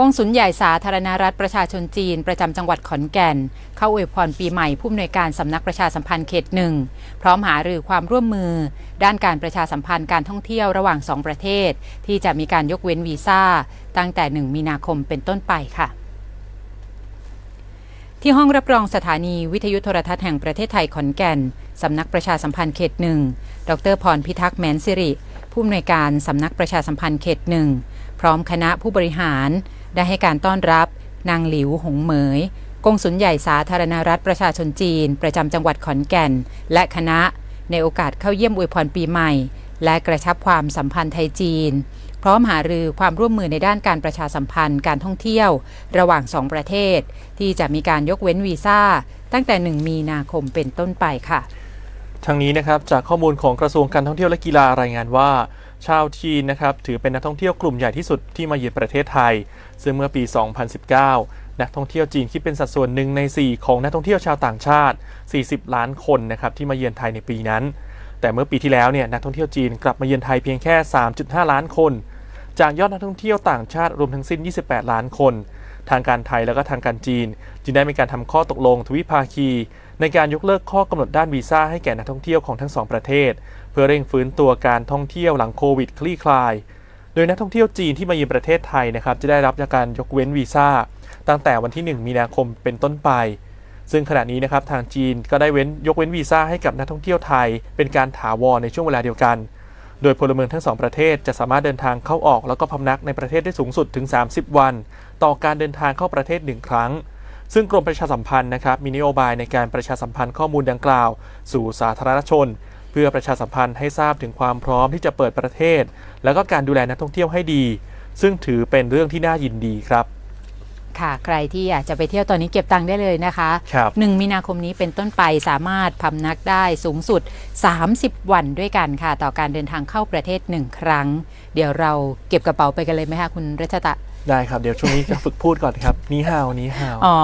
กงสุลใหญ่สาธารณรัฐประชาชนจีน ประจำจังหวัดขอนแก่น เข้าอวยพรปีใหม่ผู้อำนวยการสำนักประชาสัมพันธ์เขตหนึ่ง พร้อมหารือความร่วมมือ ด้านการประชาสัมพันธ์การท่องเที่ยวระหว่างสองประเทศ ที่จะมีการยกเว้นวีซ่า ตั้งแต่ 1 มีนาคมเป็นต้นไปค่ะที่ห้องรับรองสถานีวิทยุโทรทัศน์แห่งประเทศไทยขอนแก่น สำนักประชาสัมพันธ์เขตหนึ่ง ดรพรพิทักษ์แมนสิริ ผู้อำนวยการสำนักประชาสัมพันธ์เขตหนึ่ง พร้อมคณะผู้บริหาร ได้ให้การต้อนรับ นางหลิวหงเหมยกงสุลใหญ่สาธารณรัฐประชาชนจีน ประจำจังหวัดขอนแก่น และคณะ ในโอกาสเข้าเยี่ยมอวยพรปีใหม่ และกระชับความสัมพันธ์ไทยจีน พร้อมหารือความร่วมมือในด้านการประชาสัมพันธ์การท่องเที่ยว ระหว่างสองประเทศ ที่จะมีการยกเว้นวีซ่า ตั้งแต่ 1 มีนาคมเป็นต้นไปค่ะทางนี้นะครับจากข้อมูลของกระทรวงการท่องเที่ยวและกีฬารายงานว่า ชาวจีนนะครับถือเป็นนักท่องเที่ยวกลุ่มใหญ่ที่สุดที่มาเยือนประเทศไทย ซึ่งเมื่อปี 2019 นักท่องเที่ยวจีนคิดเป็นสัดส่วนหนึ่งใน 4 ของนักท่องเที่ยวชาวต่างชาติ 40 ล้านคนนะครับที่มาเยือนไทยในปีนั้น แต่เมื่อปีที่แล้วเนี่ยนักท่องเที่ยวจีนกลับมาเยือนไทยเพียงแค่ 3.5 ล้านคน จากยอดนักท่องเที่ยวต่างชาติรวมทั้งสิ้น 28 ล้านคน ทางการไทยแล้วก็ทางการจีน จึงได้มีการทำข้อตกลงทวิภาคี ในการยกเลิกข้อกำหนดด้านวีซ่าให้แก่นักท่องเที่ยวของทั้งสองประเทศ พื่อเร่งฟื้นตัวการท่องเที่ยวหลังโควิดคลี่คลาย โดยนักท่องเที่ยวจีนที่มาเยือนประเทศไทยนะครับจะได้รับการยกเว้นวีซ่าตั้งแต่วันที่ 1 มีนาคมเป็นต้นไป ซึ่งขณะนี้นะครับทางจีนก็ได้เว้นยกเว้นวีซ่าให้กับนักท่องเที่ยวไทย เป็นการถาวรในช่วงเวลาเดียวกัน โดยพลเมืองทั้งสองประเทศจะสามารถเดินทางเข้าออกแล้วก็พำนักในประเทศได้สูงสุดถึง 30 วัน ต่อการเดินทางเข้าประเทศหนึ่งครั้งซึ่งกรมประชาสัมพันธ์นะครับมีนโยบายในการประชาสัมพันธ์ข้อมูลดังกล่าว สู่สาธารณชน พื่อประชาสัมพันธ์ให้ทราบถึงความพร้อมที่จะเปิดประเทศ แล้วก็การดูแลนักท่องเที่ยวให้ดี ซึ่งถือเป็นเรื่องที่น่ายินดีครับค่ะใครที่อยากจะไปเที่ยวตอนนี้เก็บตังค์ได้เลยนะคะครับ1มีนาคมนี้เป็นต้นไปสามารถพำนักได้สูงสุด 30 วันด้วยกันค่ะ ต่อการเดินทางเข้าประเทศ 1 ครั้ง เดี๋ยวเราเก็บกระเป๋าไปกันเลยไหมคะคุณรัชตะ ได้ครับ เดี๋ยวช่วงนี้จะฝึกพูดก่อนครับ นี่ฮาวนี่ฮาวอ๋อ